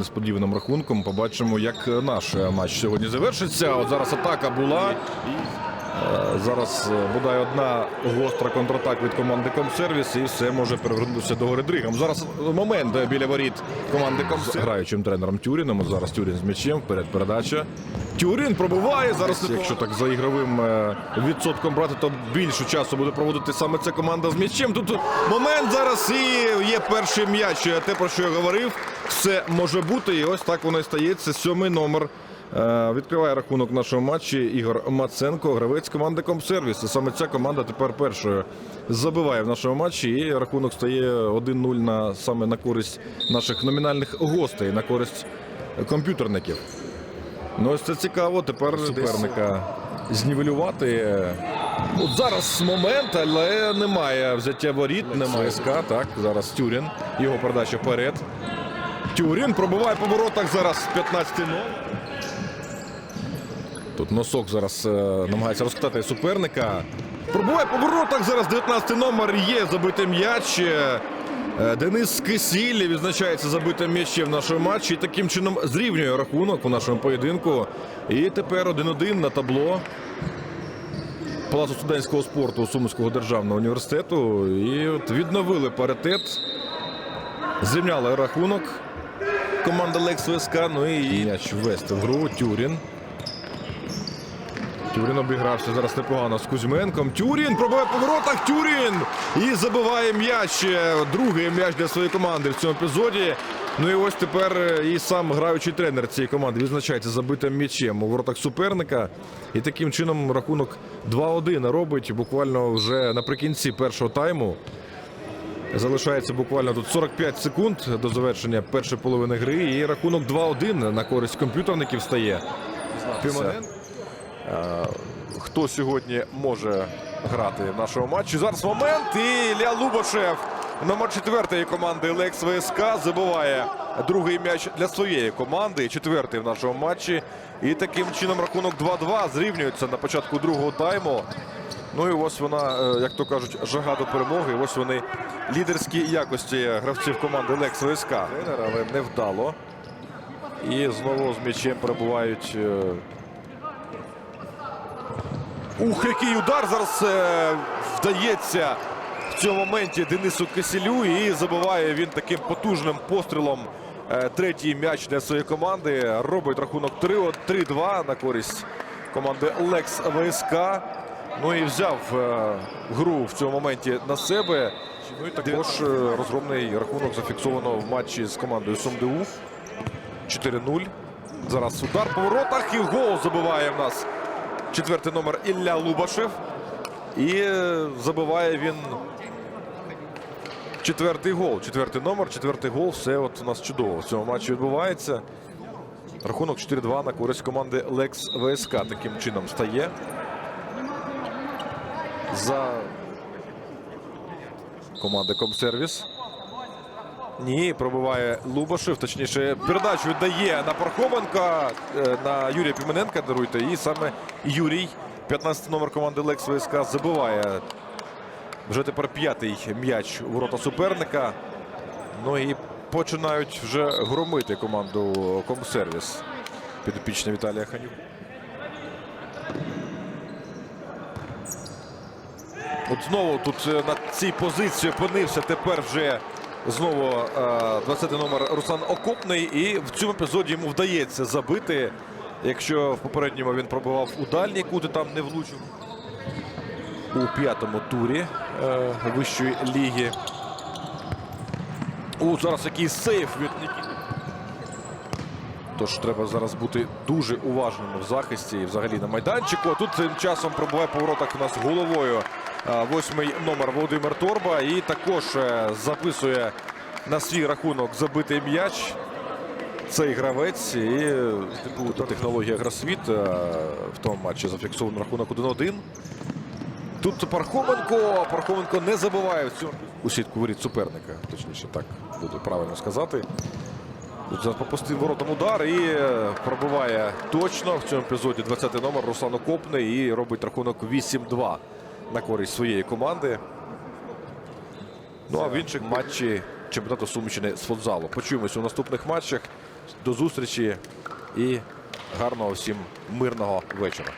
несподіваним рахунком. Побачимо, як наш матч сьогодні завершиться. От зараз атака була. Е, Зараз е, бодай одна гостра контратак від команди Комсервіс, і все може перевернутися до гори дригом. Зараз момент е, біля воріт команди Комсервіс. Граючим тренером Тюріном. Зараз Тюрін з м'ячем. Вперед передача. Тюрін пробуває. Зараз, якщо так за ігровим е, відсотком брати, то більше часу буде проводити саме ця команда з м'ячем. Тут момент зараз і є перший м'яч. Е, Те, про що я говорив, все може бути. І ось так воно і стається. Сьомий номер. Е, Відкриває рахунок в нашому матчі Ігор Маценко, гравець команди Комсервіс. І саме ця команда тепер першою забиває в нашому матчі. І рахунок стає 1-0 на саме на користь наших номінальних гостей, на користь комп'ютерників. Ну ось це цікаво. Тепер суперника знівелювати. От зараз момент, але немає взяття воріт, немає СК. Так, зараз Тюрін. Його передача вперед. Тюрін пробиває по воротах зараз 15 0 Тут носок зараз е, намагається розкатати суперника. Пробуває по воротах зараз 19 номер. Є забитий м'яч. Е, Денис Кисіль відзначається забитим м'ячем в нашому матчі. І таким чином зрівнює рахунок у нашому поєдинку. І тепер 1-1 на табло. Палацу студентського спорту Сумського державного університету. І от відновили паритет. Зрівняли рахунок. Команда Лекс ВСК. Ну і м'яч ввести в гру. Тюрін. Тюрін обігрався зараз непогано з Кузьменком. Тюрін пробиває по воротах. Тюрін і забиває м'яч. Другий м'яч для своєї команди в цьому епізоді. Ну і ось тепер і сам граючий тренер цієї команди відзначається забитим м'ячем у воротах суперника. І таким чином рахунок 2-1 робить буквально вже наприкінці першого тайму. Залишається буквально тут 45 секунд до завершення першої половини гри. І рахунок 2-1 на користь комп'ютерників стає. Пімоненко. Е, Хто сьогодні може грати в нашому матчі? Зараз момент. І Ілля Лубашев, номер четвертої команди Лекс ВСК, забиває другий м'яч для своєї команди. Четвертий в нашому матчі. І таким чином рахунок 2-2 зрівнюється на початку другого тайму. Ну і ось вона, е, як то кажуть, жага до перемоги. Ось вони лідерські якості гравців команди Лекс ВСК. Але невдало. І знову з м'ячем перебувають. Ух, який удар зараз е, вдається в цьому моменті Денису Кисілю. І забиває він таким потужним пострілом е, третій м'яч для своєї команди. Робить рахунок 3 3-2 на користь команди Лекс ВСК. Ну і взяв е, гру в цьому моменті на себе. Ну і також е, розгромний рахунок зафіксовано в матчі з командою СумДУ. 4-0. Зараз удар по воротах і гол забиває в нас четвертий номер Ілля Лубашев. І е, забиває він четвертий гол. Четвертий номер, четвертий гол. Все от у нас чудово в цьому матчі відбувається. Рахунок 4-2 на користь команди Лекс ВСК таким чином стає. За команди Комсервіс. Ні, пробиває Лубашев. Точніше, передачу віддає на Пархоменка, е, на Юрія Пімененка, даруйте. І саме Юрій, 15 номер команди Лекс ВСК, забиває вже тепер п'ятий м'яч у ворота суперника. Ну і починають вже громити команду Комсервіс. Підопічний Віталія Ханюк. От знову тут е, на цій позиції опинився тепер вже знову е, 20 номер Руслан Окопний. І в цьому епізоді йому вдається забити. Якщо в попередньому він пробивав у дальній кут і там не влучив у п'ятому турі е, вищої ліги. У зараз який сейф від Нікіти. Тож треба зараз бути дуже уважним в захисті і взагалі на майданчику. А тут цим часом пробуває по воротах у нас головою восьмий номер Володимир Торба. І також е, записує на свій рахунок забитий м'яч. Цей гравець і е, типу технологія Гросвіт е, в тому матчі зафіксований рахунок 1-1. Тут Пархоменко. Пархоменко не забуває в цьому у сітку воріт суперника. Точніше, так буде правильно сказати. Тут попустив воротом удар і пробиває точно в цьому епізоді 20-й номер Руслан Окопний і робить рахунок 8-2 на користь своєї команди. Ну а в інших матчі чемпіонату Сумщини з футзалу. Почуємося у наступних матчах. До зустрічі і гарного всім мирного вечора.